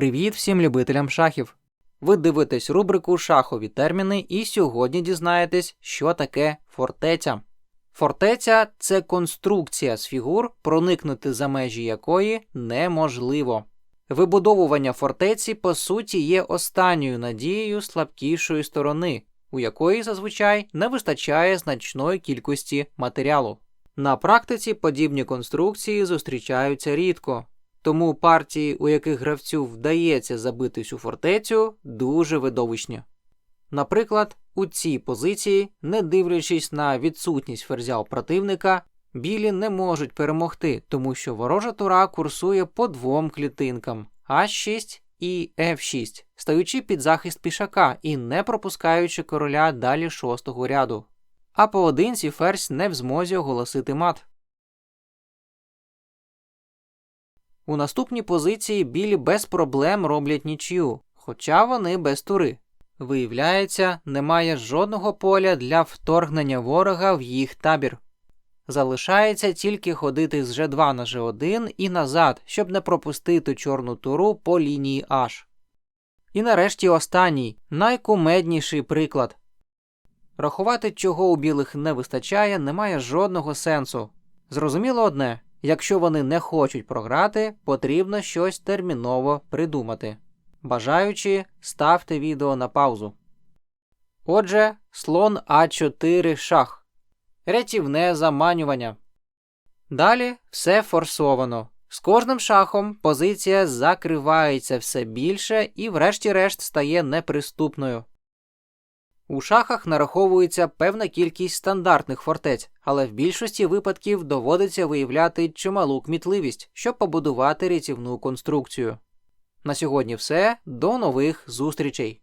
Привіт всім любителям шахів! Ви дивитесь рубрику Шахові терміни і сьогодні дізнаєтесь, що таке фортеця. Фортеця це конструкція з фігур, проникнути за межі якої неможливо. Вибудовування фортеці, по суті, є останньою надією слабкішої сторони, у якої зазвичай не вистачає значної кількості матеріалу. На практиці подібні конструкції зустрічаються рідко, тому партії, у яких гравцю вдається забити цю фортецю, дуже видовищні. Наприклад, у цій позиції, не дивлячись на відсутність ферзя у противника, білі не можуть перемогти, тому що ворожа тура курсує по двом клітинкам H6 і F6, стаючи під захист пішака і не пропускаючи короля далі шостого ряду. А поодинці ферзь не в змозі оголосити мат. У наступній позиції білі без проблем роблять нічию, хоча вони без тури. Виявляється, немає жодного поля для вторгнення ворога в їх табір. Залишається тільки ходити з G2 на G1 і назад, щоб не пропустити чорну туру по лінії H. І нарешті останній, найкумедніший приклад. Рахувати, чого у білих не вистачає, немає жодного сенсу. Зрозуміло одне якщо вони не хочуть програти, потрібно щось терміново придумати. Бажаючи, ставте відео на паузу. Отже, слон А4 шах. Рятівне заманювання. Далі все форсовано. З кожним шахом позиція закривається все більше і, врешті-решт, стає неприступною. У шахах нараховується певна кількість стандартних фортець, але в більшості випадків доводиться виявляти чималу кмітливість, щоб побудувати рятівну конструкцію. На сьогодні все. До нових зустрічей!